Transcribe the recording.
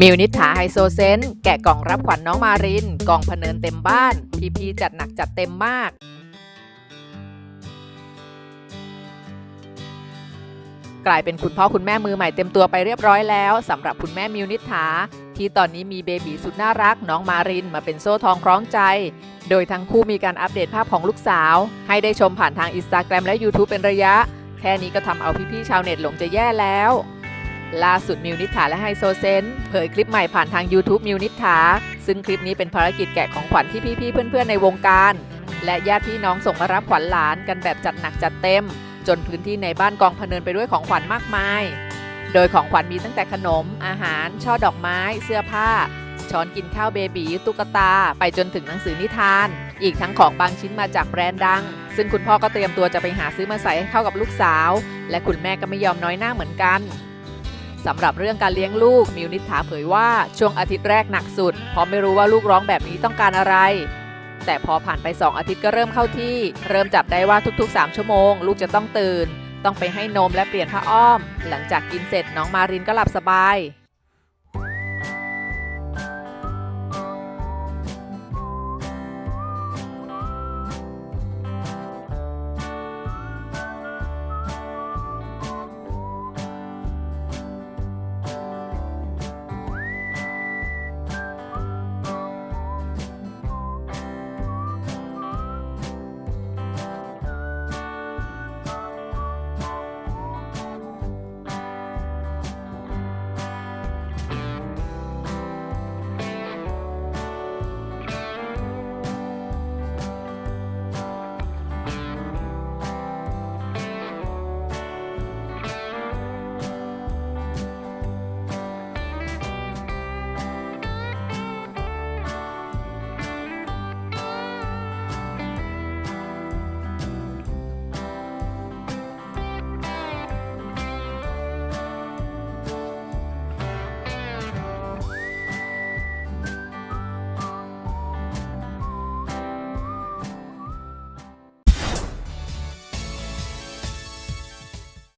มิวนิษฐาไฮโซเซนแกะกล่องรับขวัญน้องมาริน กล่องพเนินเต็มบ้าน พีพีจัดหนักจัดเต็มมาก กลายเป็นคุณพ่อคุณแม่มือใหม่เต็มตัวไปเรียบร้อยแล้วสำหรับคุณแม่มิวนิษฐา ที่ตอนนี้มีเบบีสุดน่ารักน้องมารินมาเป็นโซ่ทองคล้องใจ โดยทั้งคู่มีการอัปเดตภาพของลูกสาว ให้ได้ชมผ่านทางอินสตาแกรมและ YouTube เป็นระยะ แค่นี้ก็ทำเอาพี่ๆชาวเน็ตหลงจะแย่แล้ว ล่าสุดมิวนิฐาและไฮโซเซนเผยคลิปใหม่ผ่านทาง YouTube มิวนิฐาซึ่งคลิปนี้เป็นภารกิจแกะของขวัญที่พี่ๆเพื่อนๆในวงการ และญาติพี่น้องส่งมารับขวัญหลานกันแบบจัดหนักจัดเต็ม จนพื้นที่ในบ้านกองพเนินไปด้วยของขวัญมากมาย โดยของขวัญมีตั้งแต่ขนม อาหาร ช่อดอกไม้ เสื้อผ้า ช้อนกินข้าวเบบีตุ๊กตา ไปจนถึงหนังสือนิทาน อีกทั้งของบางชิ้นมาจากแบรนด์ดัง ซึ่งคุณพ่อก็เตรียมตัวจะไปหาซื้อมาใส่ให้เข้ากับลูกสาว และคุณแม่ก็ไม่ยอมน้อยหน้าเหมือนกัน สำหรับเรื่องการเลี้ยงลูกมิวนิษฐาเผยว่าช่วงอาทิตย์แรกหนักสุด เพราะไม่รู้ว่าลูกร้องแบบนี้ต้องการอะไร แต่พอผ่านไป 2 อาทิตย์ก็เริ่มเข้าที่ เริ่มจับได้ว่าทุกๆ 3 ชั่วโมง ลูกจะต้องตื่น ต้องไปให้นมและเปลี่ยนผ้าอ้อม หลังจากกินเสร็จน้องมารินก็หลับสบาย